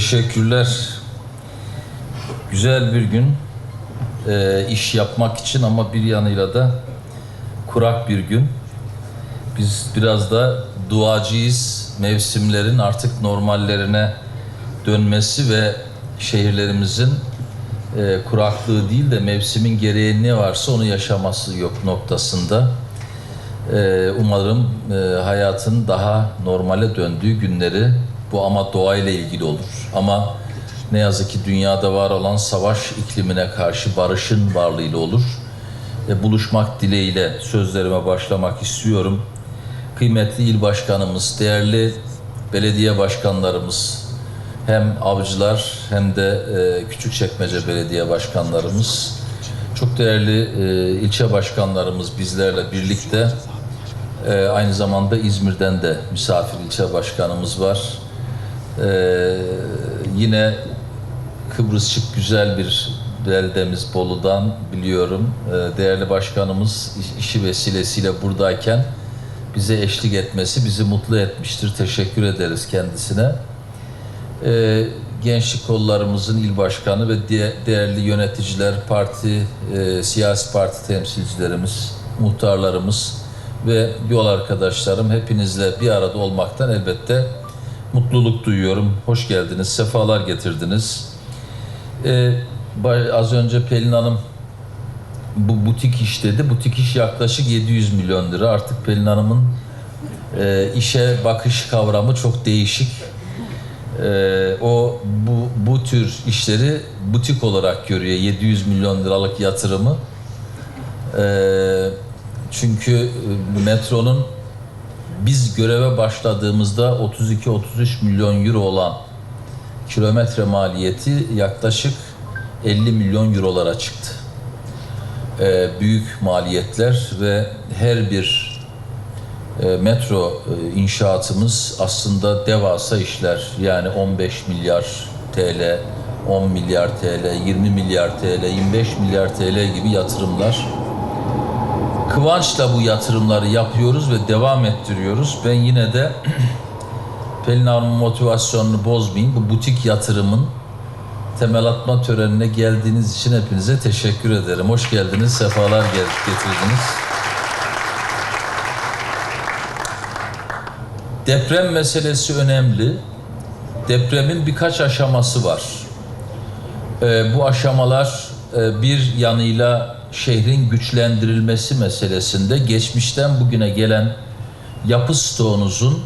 Teşekkürler. Güzel bir gün Ee, iş yapmak için ama bir yanıyla da kurak bir gün. Biz biraz da duacıyız. Mevsimlerin artık normallerine dönmesi ve şehirlerimizin e, kuraklığı değil de mevsimin gereği ne varsa onu yaşaması yok noktasında. Ee, umarım e, hayatın daha normale döndüğü günleri bu ama doğayla ilgili olur. Ama ne yazık ki dünyada var olan savaş iklimine karşı barışın varlığıyla olur. E, buluşmak dileğiyle sözlerime başlamak istiyorum. Kıymetli il başkanımız, değerli belediye başkanlarımız, hem avcılar hem de e, Küçükçekmece belediye başkanlarımız, çok değerli e, ilçe başkanlarımız bizlerle birlikte ee, aynı zamanda İzmir'den de misafir ilçe başkanımız var. Ee, yine Kıbrısçık güzel bir beldemiz Bolu'dan biliyorum. Ee, değerli başkanımız iş- işi vesilesiyle buradayken bize eşlik etmesi bizi mutlu etmiştir. Teşekkür ederiz kendisine. Ee, gençlik kollarımızın il başkanı ve diğer değerli yöneticiler, parti, e, siyasi parti temsilcilerimiz, muhtarlarımız ve yol arkadaşlarım hepinizle bir arada olmaktan elbette mutluluk duyuyorum. Hoş geldiniz, sefalar getirdiniz. Ee, az önce Pelin Hanım bu butik iş dedi. Butik iş yaklaşık 700 milyon lira. Artık Pelin Hanım'ın e, işe bakış kavramı çok değişik. Ee, o bu bu tür işleri butik olarak görüyor 700 milyon liralık yatırımı. Ee, çünkü e, metronun biz göreve başladığımızda 32-33 milyon euro olan kilometre maliyeti yaklaşık 50 milyon eurolara çıktı. Ee, büyük maliyetler ve her bir e, metro e, inşaatımız aslında devasa işler. Yani 15 milyar TL, 10 milyar TL, 20 milyar TL, 25 milyar TL gibi yatırımlar. Kıvançla bu yatırımları yapıyoruz ve devam ettiriyoruz. Ben yine de Pelin Hanım'ın motivasyonunu bozmayayım. Bu butik yatırımın temel atma törenine geldiğiniz için hepinize teşekkür ederim. Hoş geldiniz, sefalar getirdiniz. Deprem meselesi önemli. Depremin birkaç aşaması var. Ee, bu aşamalar e, bir yanıyla şehrin güçlendirilmesi meselesinde geçmişten bugüne gelen yapı stoğunuzun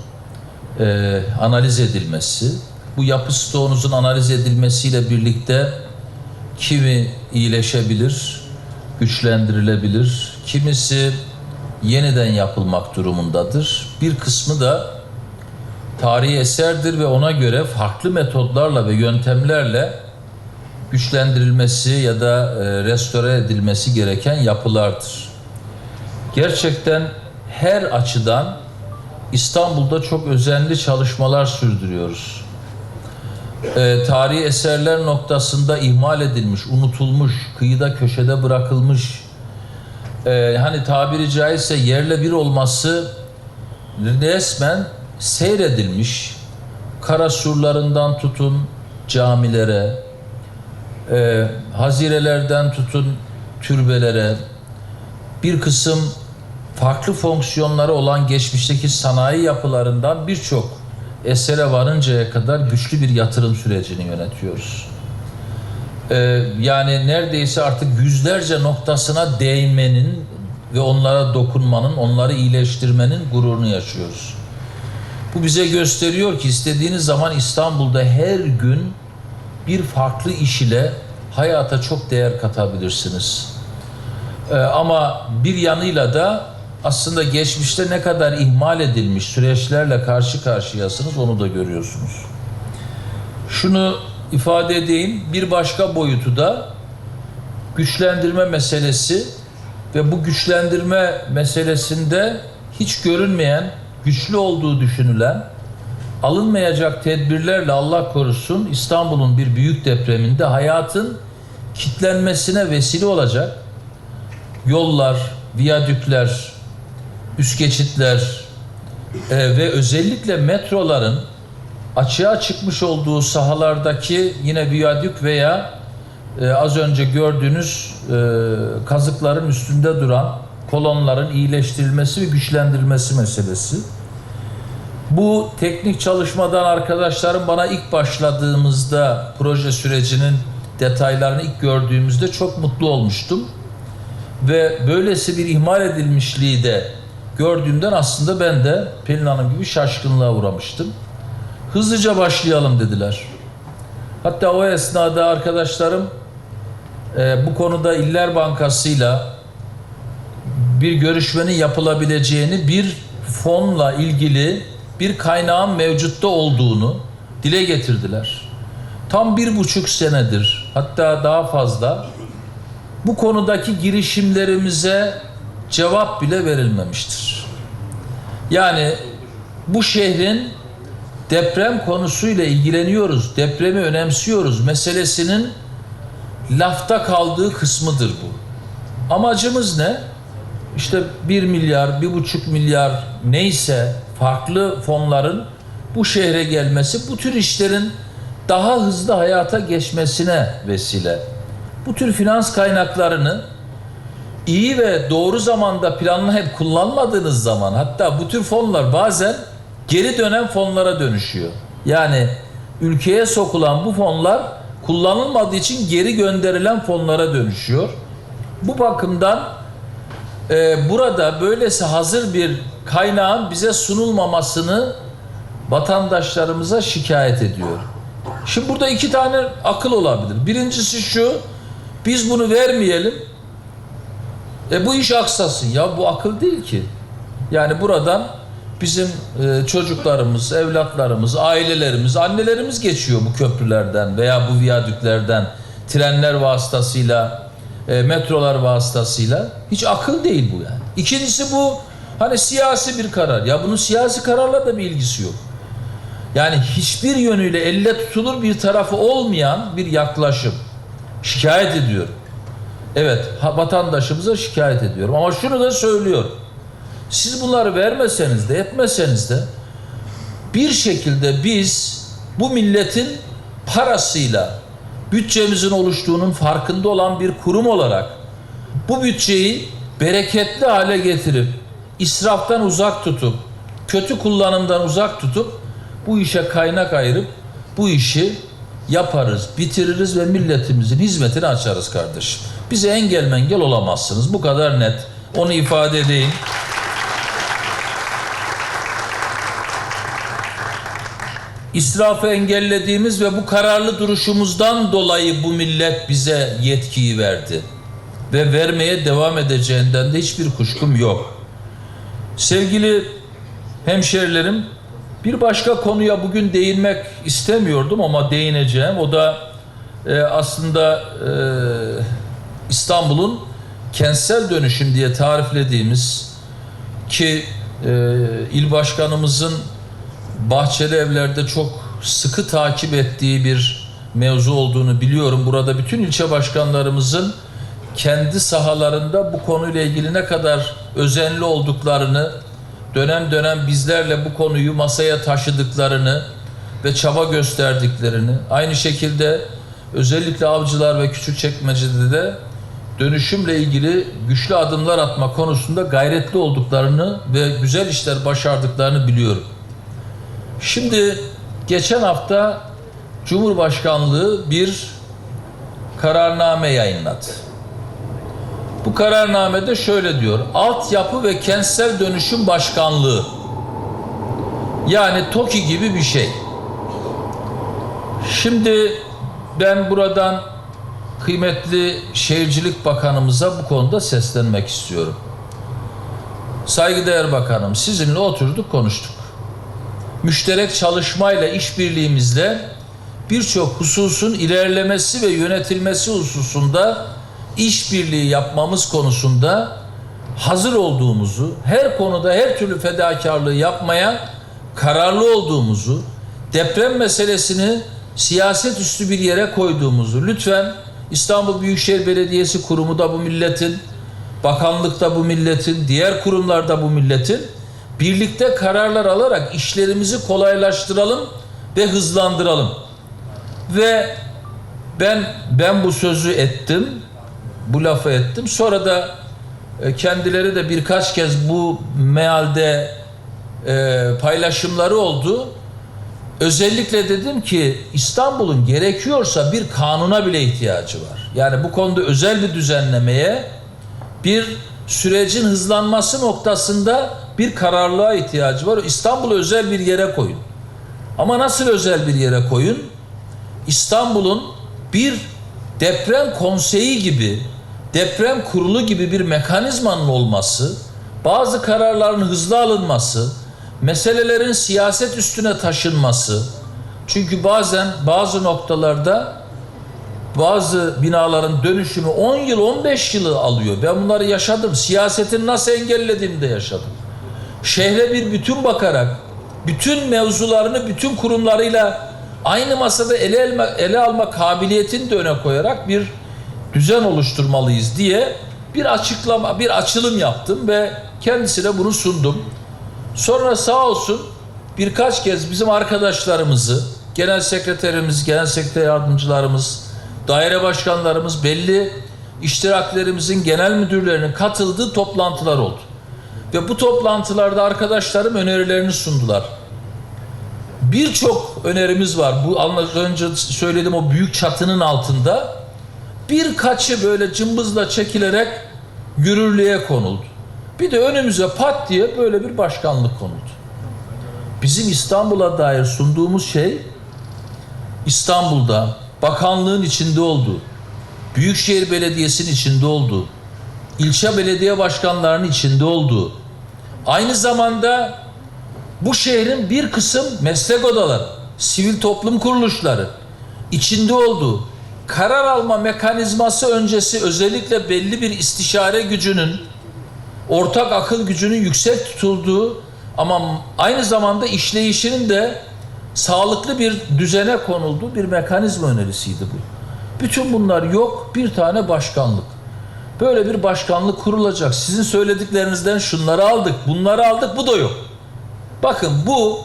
e, analiz edilmesi. Bu yapı stoğunuzun analiz edilmesiyle birlikte kimi iyileşebilir, güçlendirilebilir, kimisi yeniden yapılmak durumundadır. Bir kısmı da tarihi eserdir ve ona göre farklı metodlarla ve yöntemlerle güçlendirilmesi ya da e, restore edilmesi gereken yapılardır. Gerçekten her açıdan İstanbul'da çok özenli çalışmalar sürdürüyoruz. E, tarihi eserler noktasında ihmal edilmiş, unutulmuş, kıyıda köşede bırakılmış, e, hani tabiri caizse yerle bir olması resmen seyredilmiş. Kara surlarından tutun camilere, e, hazirelerden tutun türbelere, bir kısım farklı fonksiyonları olan geçmişteki sanayi yapılarından birçok esere varıncaya kadar güçlü bir yatırım sürecini yönetiyoruz. E, yani neredeyse artık yüzlerce noktasına değmenin ve onlara dokunmanın, onları iyileştirmenin gururunu yaşıyoruz. Bu bize gösteriyor ki istediğiniz zaman İstanbul'da her gün bir farklı iş ile hayata çok değer katabilirsiniz. Ee, ama bir yanıyla da aslında geçmişte ne kadar ihmal edilmiş süreçlerle karşı karşıyasınız onu da görüyorsunuz. Şunu ifade edeyim, bir başka boyutu da güçlendirme meselesi ve bu güçlendirme meselesinde hiç görünmeyen, güçlü olduğu düşünülen alınmayacak tedbirlerle Allah korusun İstanbul'un bir büyük depreminde hayatın kitlenmesine vesile olacak yollar, viyadükler, üst geçitler e, ve özellikle metroların açığa çıkmış olduğu sahalardaki yine viyadük veya e, az önce gördüğünüz e, kazıkların üstünde duran kolonların iyileştirilmesi ve güçlendirilmesi meselesi. Bu teknik çalışmadan arkadaşlarım bana ilk başladığımızda proje sürecinin detaylarını ilk gördüğümüzde çok mutlu olmuştum. Ve böylesi bir ihmal edilmişliği de gördüğümden aslında ben de Pelin Hanım gibi şaşkınlığa uğramıştım. Hızlıca başlayalım dediler. Hatta o esnada arkadaşlarım e, bu konuda İller Bankası'yla bir görüşmenin yapılabileceğini bir fonla ilgili bir kaynağın mevcutta olduğunu dile getirdiler. Tam bir buçuk senedir hatta daha fazla bu konudaki girişimlerimize cevap bile verilmemiştir. Yani bu şehrin deprem konusuyla ilgileniyoruz, depremi önemsiyoruz meselesinin lafta kaldığı kısmıdır bu. Amacımız ne? İşte 1 milyar, 1,5 milyar neyse farklı fonların bu şehre gelmesi bu tür işlerin daha hızlı hayata geçmesine vesile. Bu tür finans kaynaklarını iyi ve doğru zamanda planlayıp kullanmadığınız zaman hatta bu tür fonlar bazen geri dönen fonlara dönüşüyor. Yani ülkeye sokulan bu fonlar kullanılmadığı için geri gönderilen fonlara dönüşüyor. Bu bakımdan e, burada böylesi hazır bir kaynağın bize sunulmamasını vatandaşlarımıza şikayet ediyor. Şimdi burada iki tane akıl olabilir. Birincisi şu, biz bunu vermeyelim, e bu iş aksasın. Ya bu akıl değil ki. Yani buradan bizim e, çocuklarımız, evlatlarımız, ailelerimiz, annelerimiz geçiyor bu köprülerden veya bu viyadüklerden, trenler vasıtasıyla, e, metrolar vasıtasıyla. Hiç akıl değil bu yani. İkincisi bu hani siyasi bir karar. Ya bunun siyasi kararla da bir ilgisi yok. Yani hiçbir yönüyle elle tutulur bir tarafı olmayan bir yaklaşım. Şikayet ediyorum. Evet, vatandaşımıza şikayet ediyorum. Ama şunu da söylüyorum. Siz bunları vermeseniz de, etmeseniz de bir şekilde biz bu milletin parasıyla bütçemizin oluştuğunun farkında olan bir kurum olarak bu bütçeyi bereketli hale getirip israftan uzak tutup kötü kullanımdan uzak tutup bu işe kaynak ayırıp bu işi yaparız, bitiririz ve milletimizin hizmetini açarız kardeşim. Bize engel mengel olamazsınız. Bu kadar net. Onu ifade edeyim. İsrafı engellediğimiz ve bu kararlı duruşumuzdan dolayı bu millet bize yetkiyi verdi. Ve vermeye devam edeceğinden de hiçbir kuşkum yok. Sevgili hemşerilerim, bir başka konuya bugün değinmek istemiyordum ama değineceğim. O da e, aslında e, İstanbul'un kentsel dönüşüm diye tariflediğimiz ki e, il başkanımızın bahçeli evlerde çok sıkı takip ettiği bir mevzu olduğunu biliyorum. Burada bütün ilçe başkanlarımızın kendi sahalarında bu konuyla ilgili ne kadar özenli olduklarını, dönem dönem bizlerle bu konuyu masaya taşıdıklarını ve çaba gösterdiklerini, aynı şekilde özellikle avcılar ve küçükçekmece'de de dönüşümle ilgili güçlü adımlar atma konusunda gayretli olduklarını ve güzel işler başardıklarını biliyorum. Şimdi geçen hafta Cumhurbaşkanlığı bir kararname yayınladı. Bu kararnamede şöyle diyor. Altyapı ve Kentsel Dönüşüm Başkanlığı. Yani TOKİ gibi bir şey. Şimdi ben buradan kıymetli Şehircilik Bakanımıza bu konuda seslenmek istiyorum. Saygıdeğer Bakanım sizinle oturduk konuştuk müşterek çalışmayla işbirliğimizle birçok hususun ilerlemesi ve yönetilmesi hususunda işbirliği yapmamız konusunda hazır olduğumuzu, her konuda her türlü fedakarlığı yapmaya kararlı olduğumuzu, deprem meselesini siyaset üstü bir yere koyduğumuzu lütfen İstanbul Büyükşehir Belediyesi kurumu da bu milletin, bakanlıkta bu milletin, diğer kurumlarda bu milletin birlikte kararlar alarak işlerimizi kolaylaştıralım ve hızlandıralım. Ve ben ben bu sözü ettim, bu lafı ettim. Sonra da e, kendileri de birkaç kez bu mealde e, paylaşımları oldu. Özellikle dedim ki İstanbul'un gerekiyorsa bir kanuna bile ihtiyacı var. Yani bu konuda özel bir düzenlemeye, bir sürecin hızlanması noktasında bir kararlılığa ihtiyacı var. İstanbul'u özel bir yere koyun. Ama nasıl özel bir yere koyun? İstanbul'un bir deprem konseyi gibi, deprem kurulu gibi bir mekanizmanın olması, bazı kararların hızlı alınması, meselelerin siyaset üstüne taşınması. Çünkü bazen bazı noktalarda bazı binaların dönüşümü 10 yıl 15 yılı alıyor. Ben bunları yaşadım. Siyasetin nasıl engellediğimi de yaşadım. Şehre bir bütün bakarak bütün mevzularını bütün kurumlarıyla aynı masada ele, elme, ele alma kabiliyetini de öne koyarak bir düzen oluşturmalıyız diye bir açıklama, bir açılım yaptım ve kendisine bunu sundum. Sonra sağ olsun birkaç kez bizim arkadaşlarımızı, genel sekreterimiz, genel sekreter yardımcılarımız, daire başkanlarımız, belli iştiraklerimizin genel müdürlerinin katıldığı toplantılar oldu. Ve bu toplantılarda arkadaşlarım önerilerini sundular. Birçok önerimiz var. Bu az önce söyledim o büyük çatının altında birkaçı böyle cımbızla çekilerek yürürlüğe konuldu. Bir de önümüze pat diye böyle bir başkanlık konuldu. Bizim İstanbul'a dair sunduğumuz şey İstanbul'da bakanlığın içinde olduğu, Büyükşehir Belediyesi'nin içinde olduğu, ilçe belediye başkanlarının içinde olduğu, aynı zamanda bu şehrin bir kısım meslek odaları, sivil toplum kuruluşları içinde olduğu karar alma mekanizması öncesi özellikle belli bir istişare gücünün ortak akıl gücünün yüksek tutulduğu ama aynı zamanda işleyişinin de sağlıklı bir düzene konulduğu bir mekanizma önerisiydi bu. Bütün bunlar yok. Bir tane başkanlık. Böyle bir başkanlık kurulacak. Sizin söylediklerinizden şunları aldık, bunları aldık, bu da yok. Bakın bu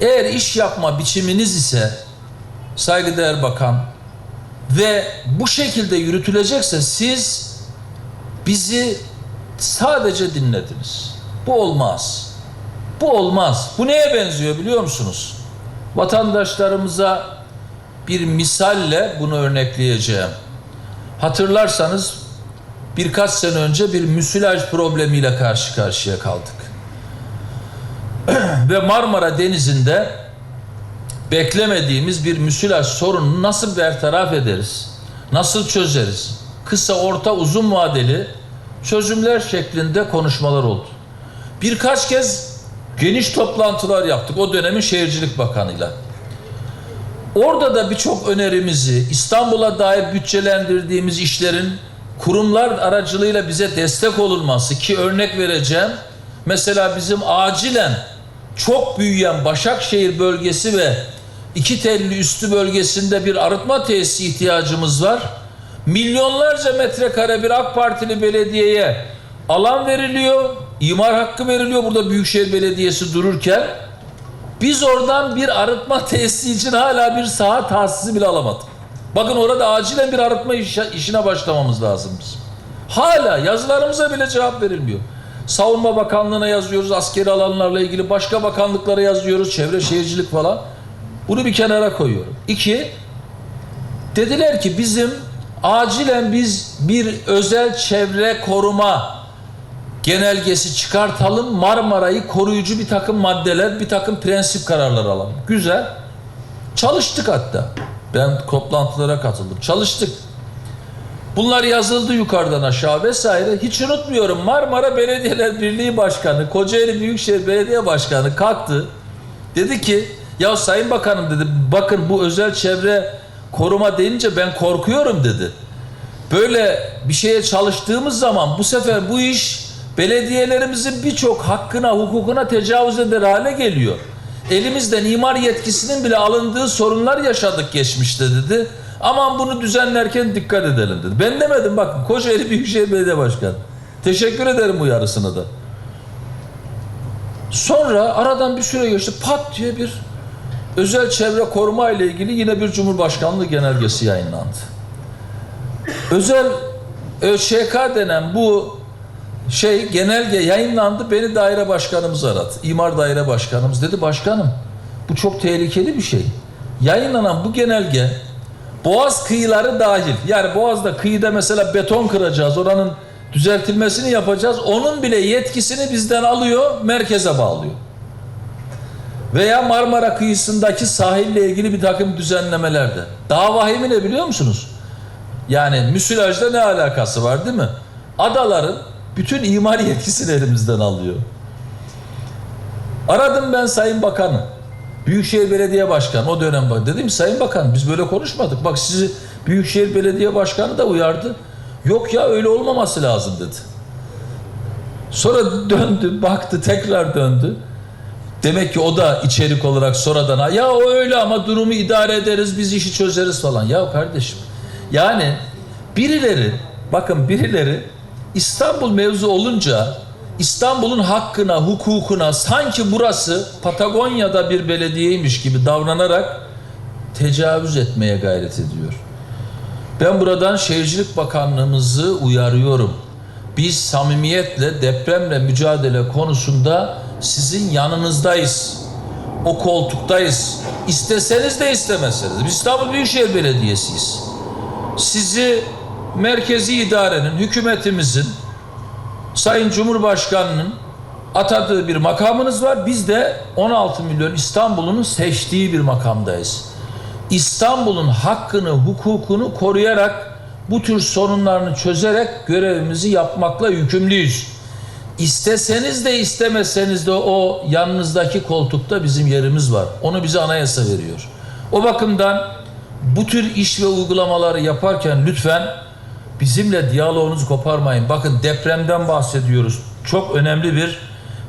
eğer iş yapma biçiminiz ise saygıdeğer bakan ve bu şekilde yürütülecekse siz bizi sadece dinlediniz. Bu olmaz. Bu olmaz. Bu neye benziyor biliyor musunuz? Vatandaşlarımıza bir misalle bunu örnekleyeceğim. Hatırlarsanız birkaç sene önce bir müsilaj problemiyle karşı karşıya kaldık. Ve Marmara Denizi'nde beklemediğimiz bir müsilaj sorununu nasıl bertaraf ederiz? Nasıl çözeriz? Kısa, orta, uzun vadeli çözümler şeklinde konuşmalar oldu. Birkaç kez geniş toplantılar yaptık o dönemin Şehircilik Bakanı'yla. Orada da birçok önerimizi İstanbul'a dair bütçelendirdiğimiz işlerin kurumlar aracılığıyla bize destek olunması ki örnek vereceğim. Mesela bizim acilen çok büyüyen Başakşehir bölgesi ve iki telli üstü bölgesinde bir arıtma tesisi ihtiyacımız var. Milyonlarca metrekare bir AK Partili belediyeye alan veriliyor, imar hakkı veriliyor burada Büyükşehir Belediyesi dururken. Biz oradan bir arıtma tesisi için hala bir saha tahsisi bile alamadık. Bakın orada acilen bir arıtma işine başlamamız lazım biz. Hala yazılarımıza bile cevap verilmiyor. Savunma Bakanlığı'na yazıyoruz askeri alanlarla ilgili başka bakanlıklara yazıyoruz çevre şehircilik falan. Bunu bir kenara koyuyorum. İki, dediler ki bizim acilen biz bir özel çevre koruma genelgesi çıkartalım. Marmara'yı koruyucu bir takım maddeler, bir takım prensip kararları alalım. Güzel. Çalıştık hatta. Ben toplantılara katıldım. Çalıştık. Bunlar yazıldı yukarıdan aşağı vesaire. Hiç unutmuyorum Marmara Belediyeler Birliği Başkanı, Kocaeli Büyükşehir Belediye Başkanı kalktı. Dedi ki ya Sayın Bakanım dedi bakın bu özel çevre koruma deyince ben korkuyorum dedi. Böyle bir şeye çalıştığımız zaman bu sefer bu iş belediyelerimizin birçok hakkına, hukukuna tecavüz eder hale geliyor. Elimizden imar yetkisinin bile alındığı sorunlar yaşadık geçmişte dedi. Aman bunu düzenlerken dikkat edelim dedi. Ben demedim bakın Kocaeli Büyükşehir Belediye Başkanı. Teşekkür ederim uyarısını da. Sonra aradan bir süre geçti pat diye bir özel çevre koruma ile ilgili yine bir Cumhurbaşkanlığı genelgesi yayınlandı. Özel ÖÇK denen bu şey genelge yayınlandı. Beni daire başkanımız aradı. İmar daire başkanımız dedi başkanım bu çok tehlikeli bir şey. Yayınlanan bu genelge Boğaz kıyıları dahil. Yani Boğaz'da kıyıda mesela beton kıracağız. Oranın düzeltilmesini yapacağız. Onun bile yetkisini bizden alıyor, merkeze bağlıyor. Veya Marmara kıyısındaki sahille ilgili bir takım düzenlemelerde. Daha vahimi ne biliyor musunuz? Yani müsilajla ne alakası var değil mi? Adaların bütün imar yetkisini elimizden alıyor. Aradım ben Sayın Bakan'ı. Büyükşehir Belediye Başkanı o dönem bak dedim Sayın Bakan biz böyle konuşmadık. Bak sizi Büyükşehir Belediye Başkanı da uyardı. Yok ya öyle olmaması lazım dedi. Sonra döndü, baktı, tekrar döndü. Demek ki o da içerik olarak sonradan ya o öyle ama durumu idare ederiz, biz işi çözeriz falan. Ya kardeşim yani birileri bakın birileri İstanbul mevzu olunca İstanbul'un hakkına, hukukuna sanki burası Patagonya'da bir belediyeymiş gibi davranarak tecavüz etmeye gayret ediyor. Ben buradan Şehircilik Bakanlığımızı uyarıyorum. Biz samimiyetle depremle mücadele konusunda sizin yanınızdayız. O koltuktayız. İsteseniz de istemezseniz. Biz İstanbul Büyükşehir Belediyesi'yiz. Sizi merkezi idarenin, hükümetimizin, Sayın Cumhurbaşkanı'nın atadığı bir makamınız var. Biz de 16 milyon İstanbul'un seçtiği bir makamdayız. İstanbul'un hakkını, hukukunu koruyarak bu tür sorunlarını çözerek görevimizi yapmakla yükümlüyüz. İsteseniz de istemeseniz de o yanınızdaki koltukta bizim yerimiz var. Onu bize anayasa veriyor. O bakımdan bu tür iş ve uygulamaları yaparken lütfen bizimle diyaloğunuzu koparmayın. Bakın depremden bahsediyoruz. Çok önemli bir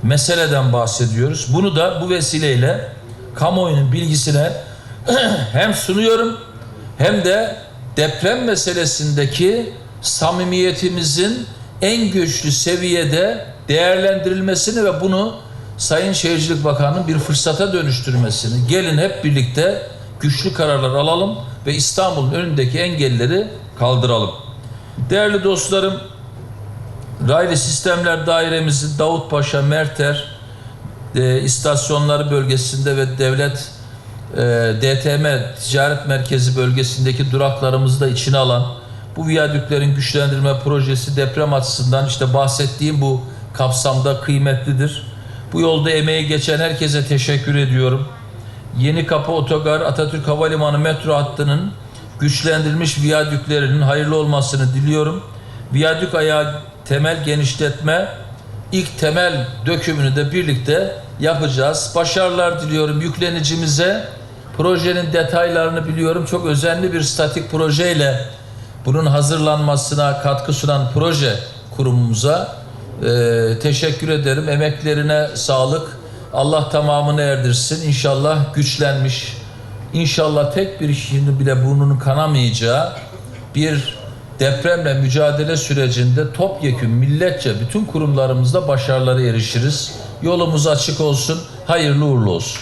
meseleden bahsediyoruz. Bunu da bu vesileyle kamuoyunun bilgisine hem sunuyorum hem de deprem meselesindeki samimiyetimizin en güçlü seviyede değerlendirilmesini ve bunu Sayın Şehircilik Bakanı'nın bir fırsata dönüştürmesini gelin hep birlikte güçlü kararlar alalım ve İstanbul'un önündeki engelleri kaldıralım. Değerli dostlarım, Raylı Sistemler Dairemizin Davutpaşa, Merter e, istasyonları bölgesinde ve devlet e, DTM Ticaret Merkezi bölgesindeki duraklarımızı da içine alan bu viyadüklerin güçlendirme projesi deprem açısından işte bahsettiğim bu kapsamda kıymetlidir. Bu yolda emeği geçen herkese teşekkür ediyorum. Yeni Kapı Otogar Atatürk Havalimanı metro hattının güçlendirilmiş viyadüklerinin hayırlı olmasını diliyorum. Viyadük ayağı temel genişletme ilk temel dökümünü de birlikte yapacağız. Başarılar diliyorum yüklenicimize. Projenin detaylarını biliyorum. Çok özenli bir statik projeyle bunun hazırlanmasına katkı sunan proje kurumumuza e, teşekkür ederim. Emeklerine sağlık. Allah tamamını erdirsin. İnşallah güçlenmiş. İnşallah tek bir işini bile burnunun kanamayacağı bir depremle mücadele sürecinde topyekün milletçe bütün kurumlarımızda başarılara erişiriz. Yolumuz açık olsun. Hayırlı uğurlu olsun.